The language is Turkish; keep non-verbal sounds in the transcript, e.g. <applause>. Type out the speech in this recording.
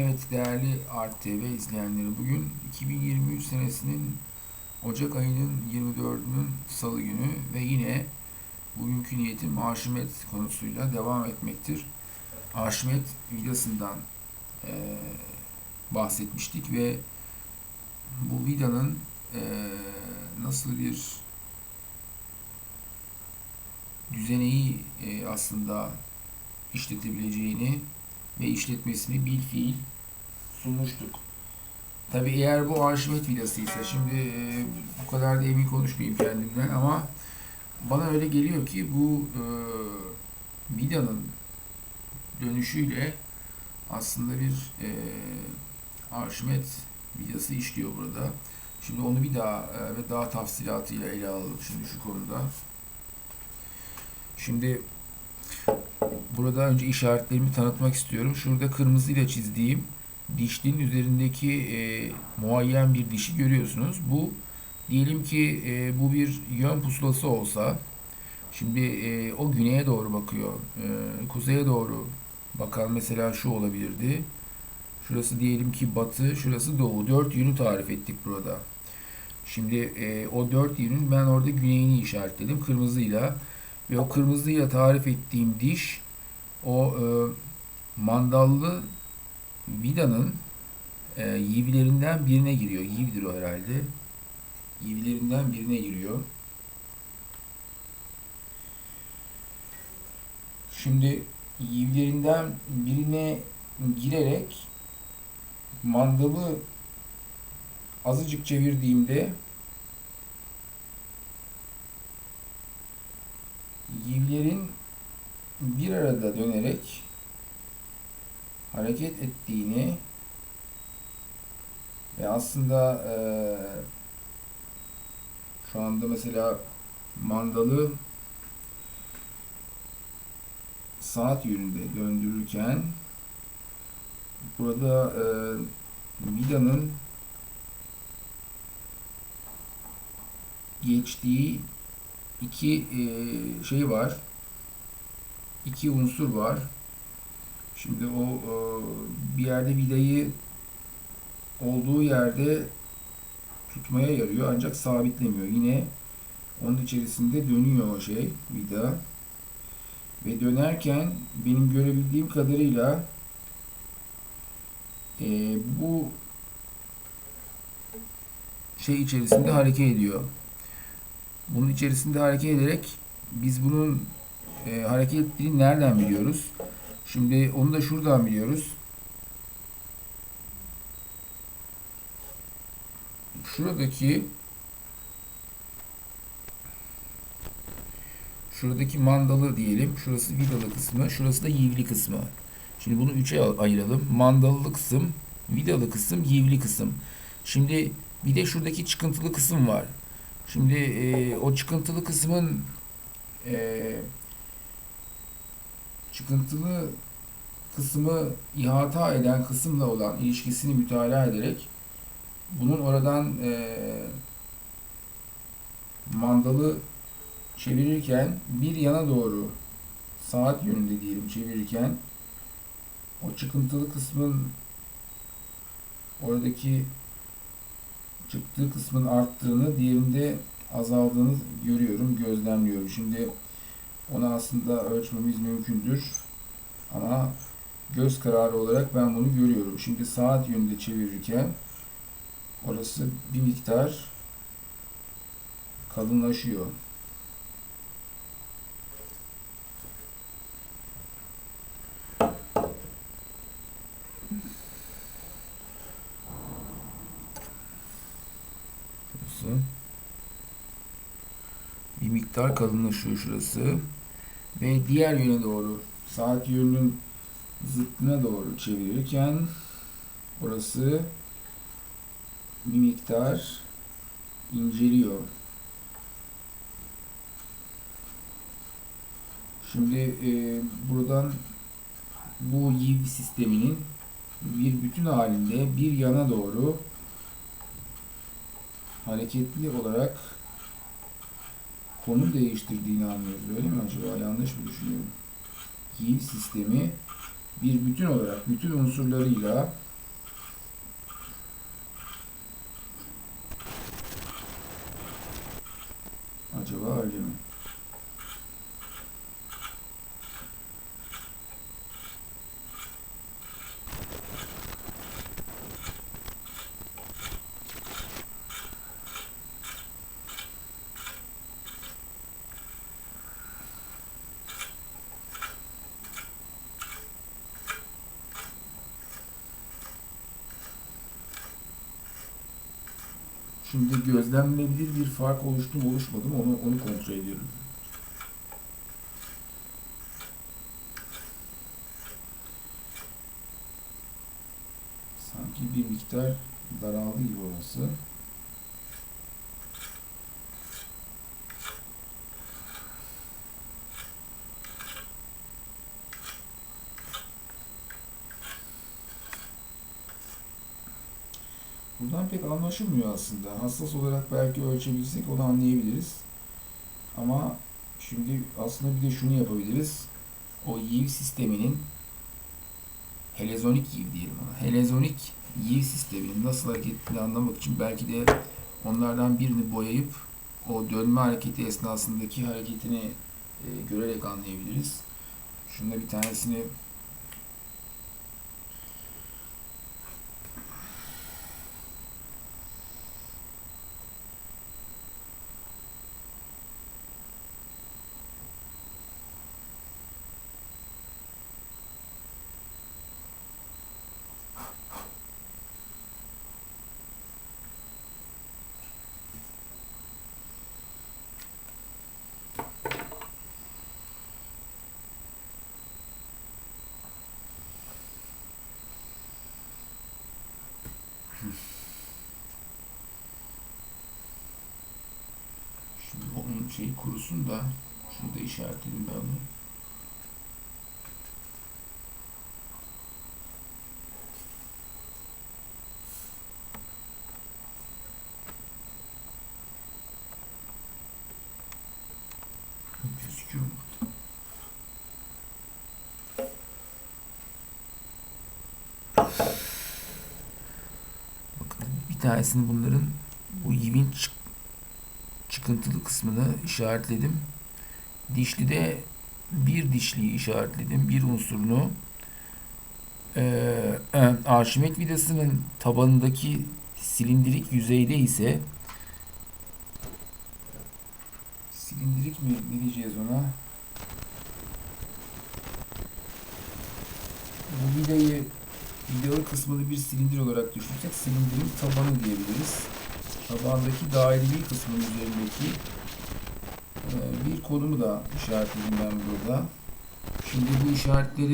Evet değerli RTV izleyenleri bugün 2023 senesinin Ocak ayının 24'ünün salı günü ve yine bugünkü niyetim Arşimet konusuyla devam etmektir. Arşimet vidasından e, bahsetmiştik ve bu vidanın e, nasıl bir düzeneyi e, aslında işletebileceğini ve işletmesini bil fiil sunmuştuk. Tabi eğer bu Arşimet vidasıysa şimdi e, bu kadar da emin konuşmayayım kendimden ama bana öyle geliyor ki bu e, vidanın dönüşüyle aslında bir e, Arşimet vidası işliyor burada. Şimdi onu bir daha e, ve daha tafsilatıyla ele alalım şimdi şu konuda. Şimdi Burada önce işaretlerimi tanıtmak istiyorum. Şurada kırmızıyla çizdiğim dişlinin üzerindeki e, muayyen bir dişi görüyorsunuz. Bu diyelim ki e, bu bir yön pusulası olsa şimdi e, o güneye doğru bakıyor. E, kuzeye doğru bakan mesela şu olabilirdi. Şurası diyelim ki batı, şurası doğu. Dört yönü tarif ettik burada. Şimdi e, o dört yönün ben orada güneyini işaretledim kırmızıyla. Ve o kırmızıyla tarif ettiğim diş o e, mandallı vidanın e, yivilerinden birine giriyor. Yividir o herhalde. Yivilerinden birine giriyor. Şimdi yivilerinden birine girerek mandalı azıcık çevirdiğimde yivlerin bir arada dönerek hareket ettiğini ve aslında e, şu anda mesela mandalı saat yönünde döndürürken burada e, vidanın geçtiği iki e, şey var. İki unsur var. Şimdi o e, bir yerde vidayı olduğu yerde tutmaya yarıyor ancak sabitlemiyor. Yine onun içerisinde dönüyor o şey vida. Ve dönerken benim görebildiğim kadarıyla e, bu şey içerisinde hareket ediyor. Bunun içerisinde hareket ederek biz bunun e, hareket ettiğini nereden biliyoruz? Şimdi onu da şuradan biliyoruz. Şuradaki şuradaki mandalı diyelim. Şurası vidalı kısmı. Şurası da yivli kısmı. Şimdi bunu üçe ayıralım. Mandallı kısım, vidalı kısım, yivli kısım. Şimdi bir de şuradaki çıkıntılı kısım var. Şimdi e, o çıkıntılı kısmın e, çıkıntılı kısmı ihata eden kısımla olan ilişkisini mütalaa ederek bunun oradan e, mandalı çevirirken bir yana doğru saat yönünde diyelim çevirirken o çıkıntılı kısmın oradaki çıktığı kısmın arttığını, diğerinde azaldığını görüyorum, gözlemliyorum. Şimdi onu aslında ölçmemiz mümkündür. Ama göz kararı olarak ben bunu görüyorum. Şimdi saat yönünde çevirirken orası bir miktar kalınlaşıyor. Bir miktar kalınlaşıyor şurası. Ve diğer yöne doğru saat yönünün zıttına doğru çevirirken burası bir miktar inceliyor. Şimdi e, buradan bu yiv sisteminin bir bütün halinde bir yana doğru hareketli olarak konu değiştirdiğini anlıyoruz. Öyle mi acaba? Yanlış mı düşünüyorum? Ki sistemi bir bütün olarak bütün unsurlarıyla acaba öyle mi? Şimdi gözlemlenebilir bir fark oluştu mu oluşmadı mı onu, onu kontrol ediyorum. Sanki bir miktar daraldı gibi orası. Buradan pek anlaşılmıyor aslında. Hassas olarak belki ölçebilsek onu anlayabiliriz. Ama şimdi aslında bir de şunu yapabiliriz. O yiv sisteminin helezonik yiv diyelim ona. Helezonik yiv sisteminin nasıl hareket ettiğini anlamak için belki de onlardan birini boyayıp o dönme hareketi esnasındaki hareketini e, görerek anlayabiliriz. Şunda bir tanesini Şimdi şeyi kurusun da şurada işaretledim ben onu. Gözüküyor mu? Bakın bir tanesini bunların bu yivin çık çıkıntılı kısmını işaretledim. Dişlide bir dişliyi işaretledim. Bir unsurunu. Ee, <clears throat> Arşimet vidasının tabanındaki silindirik yüzeyde ise silindirik mi ne diyeceğiz ona? Bu vidayı vidalı kısmını bir silindir olarak düşünürsek silindirin tabanı diyebiliriz tabandaki daireli kısmın üzerindeki e, bir konumu da işaretledim ben burada. Şimdi bu işaretleri